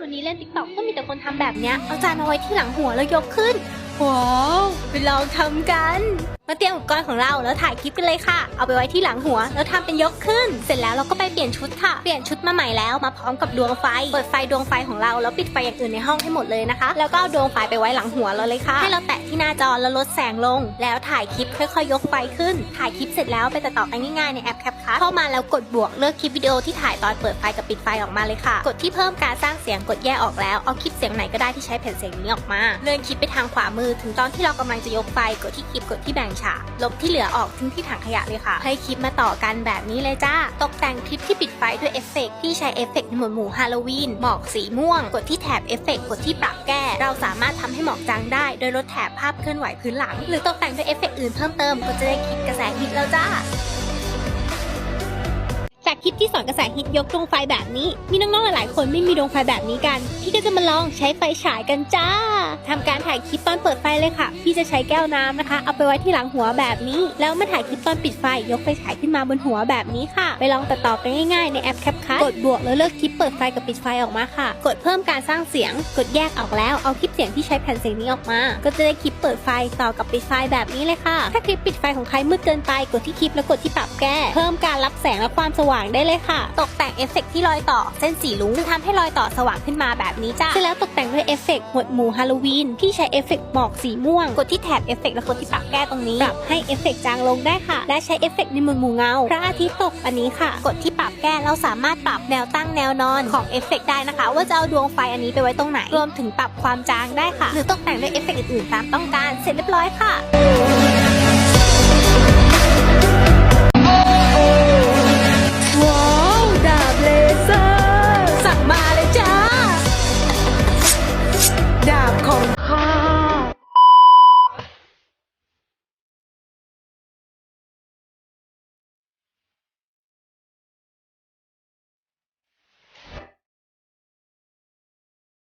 วันนี้เล่นติ๊กต็อกก็มีแต่คนทำแบบเนี้ย เอาจานเาไว้ที่หลังหัวแล้วยกขึ้น ว้าว ไปลองทำกัน มาเตรียมอุปกรณ์ของเราแล้วถ่ายคลิปกันเลยค่ะ เอาไปไว้ที่หลังหัว แล้วทำเป็นยกขึ้น เสร็จแล้วเราก็ไปเปลี่ยนชุดค่ะ เปลี่ยนชุดมาใหม่แล้วมาพร้อมกับดวงไฟ เปิดไฟดวงไฟของเราแล้วปิดไฟอย่างอื่นในห้องให้หมดเลยนะคะ แล้วก็เอาดวงไฟไปไว้หลังหัวเราเลยค่ะ ให้เราแตะที่หน้าจอแล้วลดแสงลง แล้วถ่ายคลิปค่อยๆ ยกไฟขึ้น ถ่ายคลิปเสร็จแล้วไปตัดต่อกันง่ายๆในแอป CapCut เข้ามาแล้วกดบวกเลือกคลิปวิดีโอที่ถ่ายตอนเปิดไฟกับปิดไฟออกมาเลยค่ะ กดที่เพิ่มการสร้างเสียงกดแยกออกแล้ว เอาคลิปเสียงไหนก็ได้ที่ใช้แผ่นเสียงนี้ออกมา เลื่อนคลิปไปทางขวามือ ถึงตอนที่เรากำลังจะยกไฟกดที่คลิปกดที่แบ่งฉากลบที่เหลือออกทิ้งที่ถังขยะเลยค่ะ ให้คลิปมาต่อกันแบบนี้เลยจ้า ตกแต่งคลิปที่ปิดไฟด้วยเอฟเฟกต์ที่ใช้เอฟเฟกต์ในหมวดหมู่ฮาโลวีนหมอกสีม่วง กดที่แถบเอฟเฟกต์กดที่ปรับแก้ เราสามารถทำให้หมอกจางได้ โดยลดแถบภาพเคลื่อนไหวพื้นหลัง หรือตกแต่งด้วยเอฟเฟกต์อื่นเพิ่มเติมก็จะได้คลิปกระแสฮิตแล้วจ้า ลิปที่สอนกระแสฮิตยกดวงไฟแบบนี้ มีน้องๆหลายๆคนไม่มีดวงไฟแบบนี้กัน พี่ก็จะมาลองใช้ไฟฉายกันจ้าทำการถ่ายคลิปตอนเปิดไฟเลยค่ะ พี่จะใช้แก้วน้ำนะคะ เอาไปไว้ที่หลังหัวแบบนี้ แล้วมาถ่ายคลิปตอนปิดไฟ ยกไฟฉายขึ้นมาบนหัวแบบนี้ค่ะ ไปลองตัดต่อกันง่ายๆในแอป CapCut กดบวกแล้วเลือกคลิปเปิดไฟกับปิดไฟออกมาค่ะ กดเพิ่มการสร้างเสียง กดแยกออกแล้ว เอาคลิปเสียงที่ใช้แผ่นเสียงนี้ออกมา ก็จะได้คลิปเปิดไฟต่อกับปิดไฟแบบนี้เลยค่ะ ถ้าคลิปปิดไฟของใครมืดเกินไป กดที่คลิปแล้วกดที่ปรับแก้ เพิ่มการรับแสงและความสว่างได้เลยค่ะ ตกแต่งเอฟเฟกต์ที่รอยต่อ เส้นสีลุ้งทำให้รอยต่อสว่างขึ้นมาแบบนี้จ้าเสร็จแล้วตกแต่งด้วยเอฟเฟกต์หมวดหมู่ฮาโลวีนที่ใช้เอฟเฟกต์หมอกสีม่วง กดที่แถบเอฟเฟกต์แล้วกดที่ปรับแก้ตรงนี้ ปรับให้เอฟเฟกต์จางลงได้ค่ะ และใช้เอฟเฟกต์ในหมวดหมู่เงา พระอาทิตย์ตกอันนี้ค่ะ กดที่ปรับแก้เราสามารถปรับแนวตั้งแนวนอนของเอฟเฟกต์ได้นะคะ ว่าจะเอาดวงไฟอันนี้ไปไว้ตรงไหน รวมถึงปรับความจางได้ค่ะ หรือตกแต่งด้วยเอฟเฟกต์อื่นๆตามต้องการ เสร็จเรียบร้อยค่ะ cold